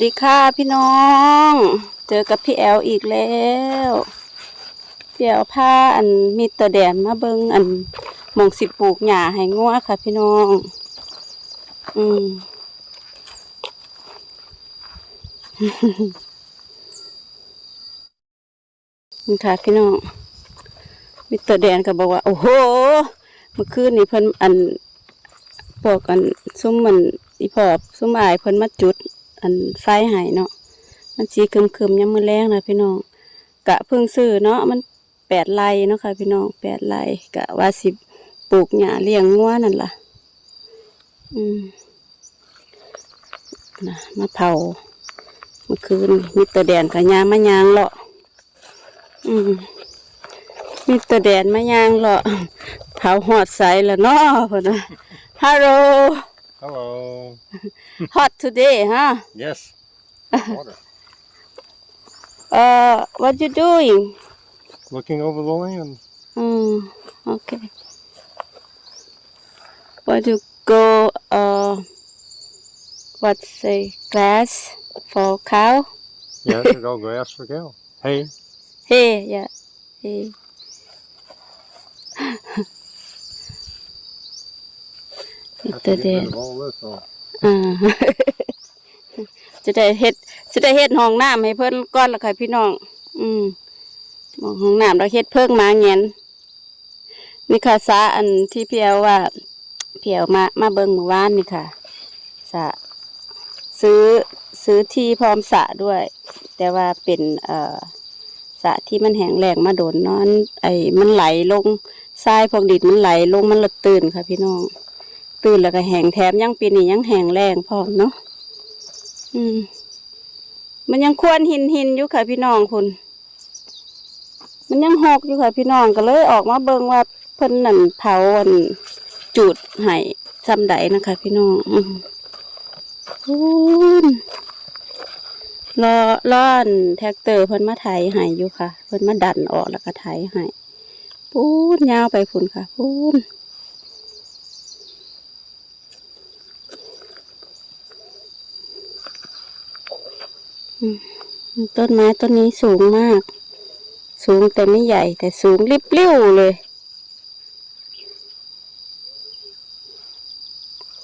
ดีค่ะพี่น้อง เจอกับพี่แอลอีกแล้วพี่แอลพาอันมีตัวแดนมาเบิงอันมองสิบปลูกหญ้าให้งัวค่ะ พี่น้อง อืมนี่ค่ะพี่น้องมิเตอร์แดนก็บอกว่า โอ้โห เมื่อคืนนี้เพิ่นอันพวกอันซุ้มมันอีพอบซุ้มอายเพิ่นมาจุด อันไฟหายเนาะมันสีคึมคึมๆยามมือแรงนะพี่น้องกะเพิ่งซื้อเนาะมันแปดไร่เนาะค่ะพี่น้องแปดไร่กะว่าสิปลูกหญ้าเลี้ยงงัวนั่นล่ะ อืมนะมาเผาเมื่อคืนมิตอร์แดนกับยางมายางเลาะอืมมีตัวแดนมายางเหรอเผาหอดใสแล้วเนาะพ่นนะ Hello Hello. hot today huh Yes. Water. uh what you doing Looking over the land. mm, okay want to go uh what say grass for cow Yeah, to go grass for cow. Hey, hey yeah hey มี have ตัว to แด get น rid of all this. So อ่าจะได้เฮ็ดจะได้เฮ็ดห้องน้ำให้เพิ่นก้อนละค่ะพี่น้อง อืมหม้องห้องน้ำเราเฮ็ดเพิ่งมาเงียนนี่ค่ะสาอันที่พี่แอลว่าพี่แอลมามาเบิ่งเมื่อวานนี่ค่ะสระซื้อซื้อที่พร้อมสระด้วย แต่ว่าเป็นเอ่อสระที่มันแห้งแล้งมาโดนเนอนไอ้มันไหลลงทรายพวกดินมันไหลลงมันละตื่นค่ะพี่น้อง ตื่นแล้วก็แห้งแถมยังปีนี้ยังแห้งแรงพร้อมเนาะอืม มันยังควรหินหินอยู่ค่ะพี่น้องคุณมันยังหกอยู่ค่ะพี่น้องก็เลยออกมาเบิ่งว่าเพิ่นนั่นเผาอันจุดให้ซ้ำใดนะคะ พี่น้องอืมพูนรอรออันแท็กเตอร์เพิ่นมาไถให้อยู่ค่ะ เพิ่นมาดันออกแล้วก็ไถให้พูนยาวไปพุ่นค่ะพูน ต้นไม้ต้นนี้สูงมาก สูงแต่ไม่ใหญ่ แต่สูงริบลิ่วเลย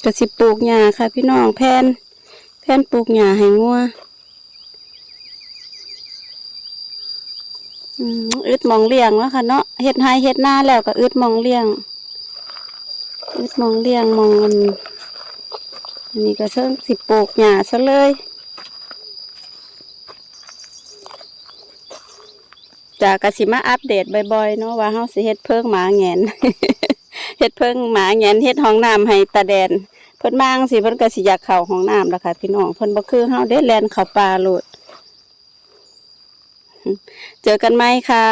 กระสิปลูกหญ้าค่ะพี่น้องแพนแพนปลูกหญ้าให้งัวอืดมองเลี้ยงวะค่ะเนาะเฮ็ดไฮเฮ็ดหน้าแล้วก็อึดมองเลี้ยงอึดมองเลี้ยงมองอันอันนี้ก็เชิงสิปลูกหญ้าซะเลย จากกสิมาอัปเดตบ่อยๆเนาะว่าเฮาสิเฮ็ดเพิ่งหมาแงนเฮ็ดเพิ่งหมาแงนเฮ็ดห้องน้ำให้ตาแดน เพิ่นมางสิเพิ่นก็สิอยากเข้าห้องน้ำล้วค่ะพี่น้องเพิ่นบ่คือเฮาเด้แล่นเข้าป่าโลดเจอกันไหมค่ะ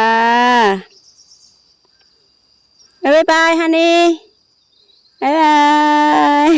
บ๊ายบายฮันนี่บ๊ายบาย